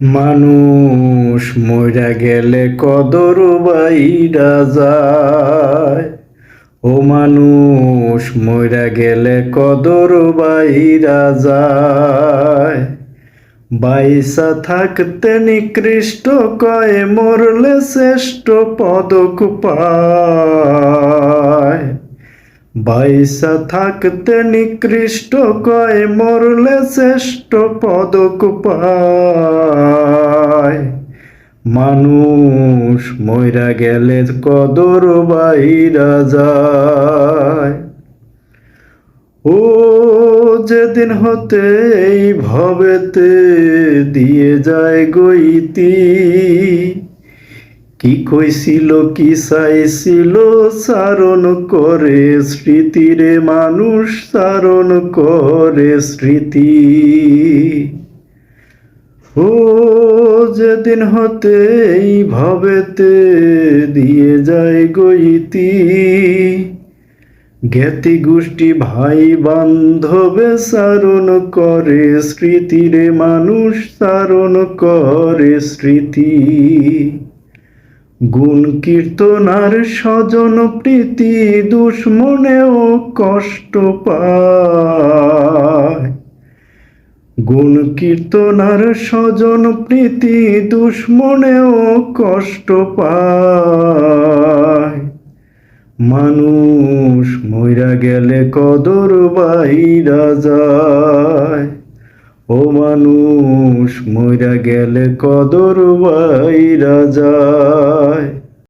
মানুষ মইরা গেলে কদর বাইরা যায়। ও মানুষ মইরা গেলে কদর বাইরা যায়। বাইসা থাকতে নিকৃষ্ট কয়, মরলে শ্রেষ্ঠ পদক পায়। বাইসা থাকতে নিকৃষ্ট কয়, মরলে শ্রেষ্ঠ পদক পায়। মানুষ মইরা গেলে কদর বাইরা যায়। ও যেদিন হতে এই ভবেতে দিয়ে যায় গইতি কি কইছিল, কি চাইছিল সারণ করে স্মৃতিরে, মানুষ সারণ করে স্মৃতি। ও যেদিন হতে ভবেতে দিয়ে যায় গইতি জ্ঞাতি গোষ্ঠী ভাই বান্ধবে সারণ করে স্মৃতিরে মানুষ সারণ করে স্মৃতি। গুণ কীর্তনার স্বজন প্রীতি, দুশ্মনেও কষ্ট পায়। গুণ কীর্তনার স্বজন প্রীতি দুশ্মনেও কষ্ট পায়। মানুষ মইরা গেলে কদর বাইরা যায়। ও মানুষ মইরা গেলে কদর বাইরা যায়।